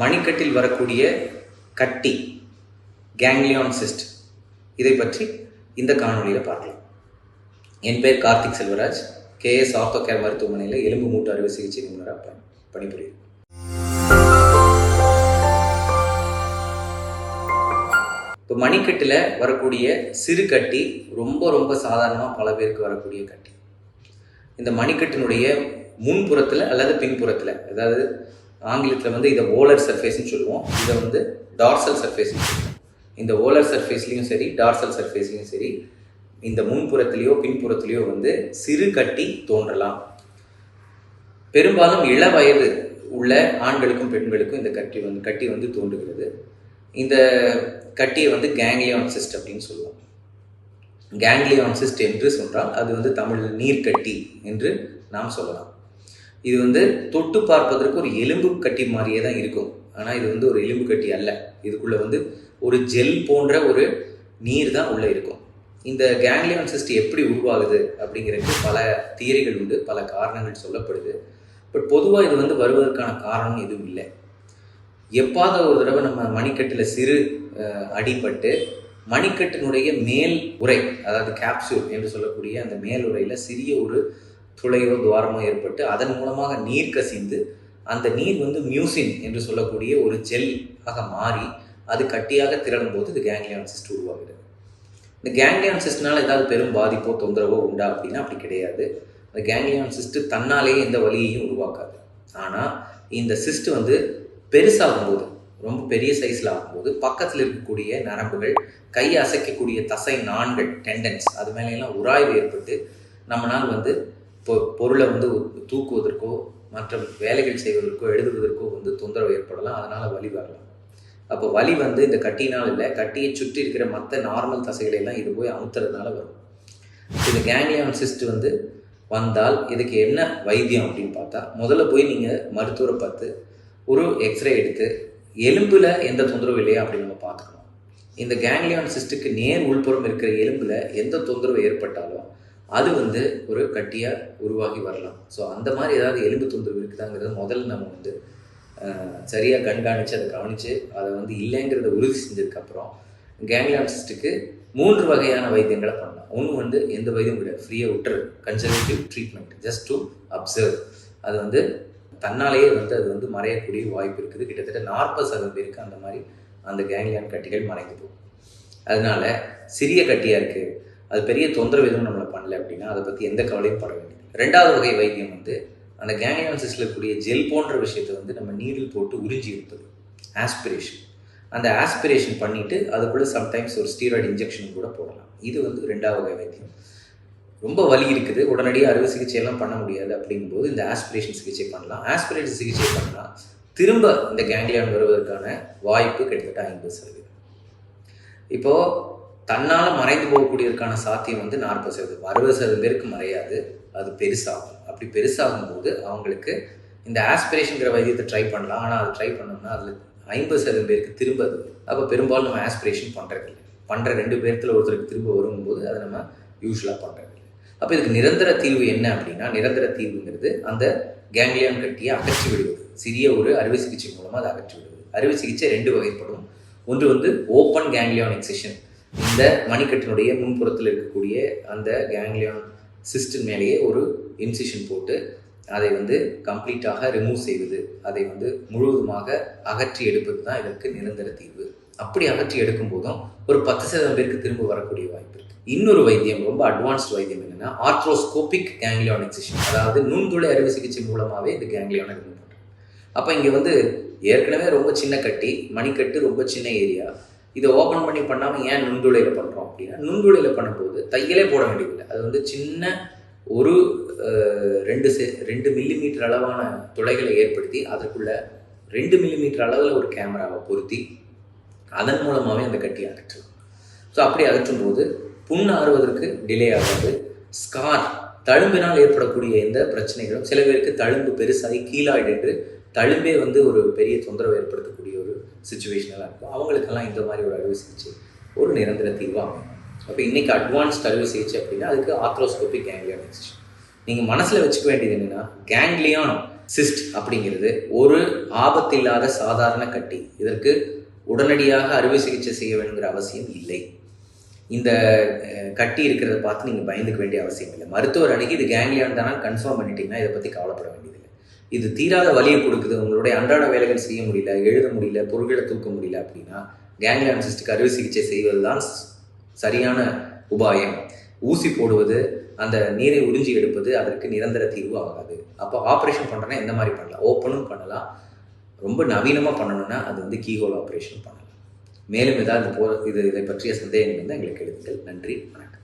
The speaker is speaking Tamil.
மணிக்கட்டில் வரக்கூடிய கட்டி கேங்லியான் சிஸ்ட் இதை பற்றி இந்த காணொலியில் பார்க்கலாம். என் பேர் Karthik Selvaraj. KS ortho care மருத்துவமனையில் எலும்பு மூட்டு அறுவை சிகிச்சை நிபுணராக பணி பணிபுரியும் இப்போ மணிக்கட்டில் வரக்கூடிய சிறு கட்டி ரொம்ப ரொம்ப சாதாரணமாக பல பேருக்கு வரக்கூடிய கட்டி. இந்த மணிக்கட்டினுடைய முன்புறத்தில் அல்லது பின்புறத்தில் அதாவது ஆங்கிலத்தில் வந்து இதை ஓலர் சர்ஃபேஸ்னு சொல்லுவோம். இதை வந்து டார்சல் சர்ஃபேஸ்னு சொல்லுவோம். இந்த ஓலர் சர்ஃபேஸ்லேயும் சரி டார்சல் சர்ஃபேஸ்லேயும் சரி இந்த முன்புறத்துலேயோ பின்புறத்துலேயோ வந்து சிறு கட்டி தோன்றலாம். பெரும்பாலும் இள வயது உள்ள ஆண்களுக்கும் பெண்களுக்கும் இந்த கட்டி வந்து கட்டி வந்து தோன்றுகிறது. இந்த கட்டியை வந்து கேங்லியான் சிஸ்ட் அப்படின்னு சொல்லுவோம். கேங்லியான் சிஸ்ட் என்று சொன்னால் அது வந்து தமிழில் நீர்க்கட்டி என்று நாம் சொல்லலாம். இது வந்து தொட்டு பார்ப்பதற்கு ஒரு எலும்பு கட்டி மாதிரியே தான் இருக்கும். ஆனால் இது வந்து ஒரு எலும்பு கட்டி அல்ல. இதுக்குள்ளே வந்து ஒரு ஜெல் போன்ற ஒரு நீர் தான் உள்ளே இருக்கும். இந்த கேங்லியான் சிஸ்ட் எப்படி உருவாகுது அப்படிங்கிறதுக்கு பல தியரிகள் உண்டு பல காரணங்கள் சொல்லப்படுது. பட் பொதுவாக இது வந்து வருவதற்கான காரணம் எதுவும் இல்லை. எப்பாவது ஒரு தடவை நம்ம மணிக்கட்டில் சிறு அடிபட்டு மணிக்கட்டினுடைய மேல் உரை அதாவது கேப்சூல் என்று சொல்லக்கூடிய அந்த மேல் உரையில் சிறிய ஒரு துளையோ துவாரமோ ஏற்பட்டு அதன் மூலமாக நீர் கசிந்து அந்த நீர் வந்து மியூசின் என்று சொல்லக்கூடிய ஒரு ஜெல் ஆக மாறி அது கட்டியாக திரளும் போது இது கேங்லியான் சிஸ்ட் உருவாகுது. இந்த கேங்லியான் சிஸ்ட்னால ஏதாவது பெரும் பாதிப்போ தொந்தரவோ உண்டா அப்படின்னா அப்படி கிடையாது. இந்த கேங்லியான் சிஸ்ட் தன்னாலேயே எந்த வலியையும் உருவாக்காது. ஆனால் இந்த சிஸ்ட் வந்து பெருசாகும்போது ரொம்ப பெரிய சைஸில் ஆகும்போது பக்கத்தில் இருக்கக்கூடிய நரம்புகள் கையை அசைக்கக்கூடிய தசை நாண்கள் டெண்டன்ஸ் அது மேலையெல்லாம் உராய்வு ஏற்பட்டு நம்மளால் வந்து பொ பொருளை வந்து தூக்குவதற்கோ மற்ற வேலைகள் செய்வதற்கோ எழுதுவதற்கோ வந்து தொந்தரவு ஏற்படலாம். அதனால் வலி வரலாம். அப்போ வலி வந்து இந்த கட்டினால் இல்லை கட்டியை சுற்றி இருக்கிற மற்ற நார்மல் தசைகளை எல்லாம் இது போய் அமுத்துறதுனால வரும். இந்த கேங்லியான் சிஸ்ட் வந்து வந்தால் இதுக்கு என்ன வைத்தியம் அப்படின்னு பார்த்தா முதல்ல போய் நீங்கள் மருத்துவரை பார்த்து ஒரு எக்ஸ்ரே எடுத்து எலும்பில் எந்த தொந்தரவும் இல்லையா அப்படின்னு நம்ம பார்த்துக்கணும். இந்த கேங்லியான் சிஸ்ட்டுக்கு நேர் உள்புறம் இருக்கிற எலும்பில் எந்த தொந்தரவு ஏற்பட்டாலும் அது வந்து ஒரு கட்டியாக உருவாகி வரலாம். ஸோ அந்த மாதிரி ஏதாவது எலும்பு தொந்தரவு இருக்குதாங்கிறத முதல்ல நம்ம வந்து சரியாக கண்காணித்து அதை கவனித்து அதை வந்து இல்லைங்கிறத உறுதி செஞ்சதுக்கப்புறம் கேங்லியான்ஸ்ட்டுக்கு மூன்று வகையான வைத்தியங்களை பண்ணலாம். ஒன்று வந்து எந்த வைத்தியம் கிடையாது. ஃப்ரீயாக விட்டுறது conservative treatment just to observe அது வந்து தன்னாலேயே வந்து அது வந்து மறையக்கூடிய வாய்ப்பு இருக்குது. கிட்டத்தட்ட நாற்பது சதவீதம் பேருக்கு அந்த மாதிரி அந்த கேங்லியான் கட்டிகள் மறைந்து போகும். அதனால சிறிய கட்டியாக இருக்குது அது பெரிய தொந்தரவு எதுவும் நம்மளை பண்ணல அப்படின்னா அதை பற்றி எந்த கவலையும் பட வேண்டியது ரெண்டாவது வகை வைத்தியம் வந்து அந்த கேங்லியான் இருக்கக்கூடிய ஜெல் போன்ற விஷயத்தை வந்து நம்ம நீரில் போட்டு உறிஞ்சி எடுப்பது. ஆஸ்பிரேஷன் அந்த ஆஸ்பிரேஷன் பண்ணிவிட்டு அதுக்குள்ளே சம்டைம்ஸ் ஒரு ஸ்டீராய்டு இன்ஜெக்ஷன் கூட போடலாம். இது வந்து ரெண்டாவது வகை வைத்தியம். ரொம்ப வலி இருக்குது. உடனடியாக அறுவை சிகிச்சை எல்லாம் பண்ண முடியாது அப்படிங்கும்போது இந்த ஆஸ்பிரேஷன் சிகிச்சை பண்ணலாம். ஆஸ்பிரேஷன் சிகிச்சை பண்ணால் திரும்ப இந்த கேங்லியான் வருவதற்கான வாய்ப்பு கிட்டத்தட்ட ஐம்பது சதவீதம். இப்போது தன்னால் மறைந்து போகக்கூடியதற்கான சாத்தியம் வந்து நாற்பது சதவீதம். அறுபது சதவீதம் பேருக்கு மறையாது. அது பெருசாகும். அப்படி பெருசாகும் போது அவங்களுக்கு இந்த ஆஸ்பிரேஷன்கிற வைத்தியத்தை ட்ரை பண்ணலாம். ஆனால் அது ட்ரை பண்ணோம்னா அதில் ஐம்பது சதவீதம் பேருக்கு திரும்ப அது அப்போ பெரும்பாலும் நம்ம ஆஸ்பிரேஷன் பண்ணுறது இல்லை பண்ணுற ரெண்டு பேர்த்தில் ஒருத்தருக்கு திரும்ப வரும்போது அதை நம்ம யூஸ்வலாக பண்ணுறது அப்போ இதுக்கு நிரந்தர தீர்வு என்ன அப்படின்னா நிரந்தர தீர்வுங்கிறது அந்த கேங்லியான் கட்டியை அகற்றி விடுவது. சிறிய ஒரு அறுவை சிகிச்சை மூலமாக அதை அகற்றி விடுவது. அறுவை சிகிச்சை ரெண்டு வகைப்படும். ஒன்று வந்து ஓப்பன் கேங்லியான் எக்ஸிஷன் இந்த மணிக்கட்டினுடைய முன்புறத்தில் இருக்கக்கூடிய அந்த கேங்லியான் சிஸ்டின் மேலேயே ஒரு இன்சிஷன் போட்டு அதை வந்து கம்ப்ளீட்டாக ரிமூவ் செய்வது அதை வந்து முழுவதுமாக அகற்றி எடுப்பது தான் இதற்கு நிரந்தர தீர்வு. அப்படி அகற்றி எடுக்கும் போதும் ஒரு பத்து சதவீதம் பேருக்கு திரும்ப வரக்கூடிய வாய்ப்பு இருக்கு. இன்னொரு வைத்தியம் ரொம்ப அட்வான்ஸ்ட் வைத்தியம் என்னன்னா ஆர்த்ரோஸ்கோபிக் கேங்லியான் எக்ஸிஷன் அதாவது நுண்துளை அறுவை சிகிச்சை மூலமாகவே இந்த கேங்லியானை ரிமூவ் பண்ணுறோம் அப்போ இங்கே வந்து ஏற்கனவே ரொம்ப சின்ன கட்டி மணிக்கட்டு ரொம்ப சின்ன ஏரியா இதை ஓப்பன் பண்ணி பண்ணாமல் ஏன் நுண்துளையில் பண்ணுறோம் அப்படின்னா நுண்துளையில் பண்ணும்போது தையலே போட வேண்டியதில்லை. அது வந்து சின்ன ஒரு ரெண்டு செ ரெண்டு மில்லிமீட்டர் அளவான துளைகளை ஏற்படுத்தி அதற்குள்ள ரெண்டு மில்லிமீட்டர் அளவில் ஒரு கேமராவை பொருத்தி அதன் மூலமாகவே அந்த கட்டியை அகற்றலாம். ஸோ அப்படி அகற்றும் போது புண் ஆறுவதற்கு டிலே ஆகாது. ஸ்கார் தழும்பினால் ஏற்படக்கூடிய எந்த பிரச்சனைகளும் சில பேருக்கு தழும்பு பெருசாகி கீழாயிடு தழும்பே வந்து ஒரு பெரிய தொந்தரவு ஏற்படுத்தக்கூடிய ஒரு சுச்சுவேஷனெல்லாம் இருக்கும். அவங்களுக்கெல்லாம் இந்த மாதிரி ஒரு அறுவை சிகிச்சை ஒரு நிரந்தர தீர்வாக அமையும். அப்போ இன்னைக்கு அட்வான்ஸ்ட் அறுவை சிகிச்சை அப்படின்னா அதுக்கு ஆத்ரோஸ்கோபிக் கேங்லியான் எக்ஸிஷன் நீங்கள் மனசில் வச்சுக்க வேண்டியது என்னென்னா கேங்லியான் சிஸ்ட் அப்படிங்கிறது ஒரு ஆபத்தில்லாத சாதாரண கட்டி. இதற்கு உடனடியாக அறுவை சிகிச்சை செய்ய வேணுங்கிற அவசியம் இல்லை. இந்த கட்டி இருக்கிறத பார்த்து நீங்கள் பயந்துக்க வேண்டிய அவசியம் இல்லை. மருத்துவர் அணுகி இது கேங்லியான் தானே கன்ஃபார்ம் பண்ணிட்டீங்கன்னா இதை பற்றி கவலைப்பட வேண்டியது இது தீராத வலியை கொடுக்குது. உங்களுடைய அன்றாட வேலைகள் செய்ய முடியல எழுத முடியல பொருட்களை தூக்க முடியல அப்படின்னா கேங்லியான் சிஸ்டுக்கு அறுவை சிகிச்சை செய்வது தான் சரியான உபாயம். ஊசி போடுவது அந்த நீரை உறிஞ்சி எடுப்பது அதற்கு நிரந்தர தீர்வு ஆகாது. அப்போ ஆப்ரேஷன் பண்ணுறேன்னா எந்த மாதிரி பண்ணலாம். ஓப்பனும் பண்ணலாம். ரொம்ப நவீனமாக பண்ணணும்னா அது வந்து கீஹோல் ஆப்ரேஷன் பண்ணலாம். மேலும் ஏதாவது போ இது இதை பற்றிய சந்தேகங்கள் இருந்தால் எங்களுக்கு எழுதுங்கள். நன்றி வணக்கம்.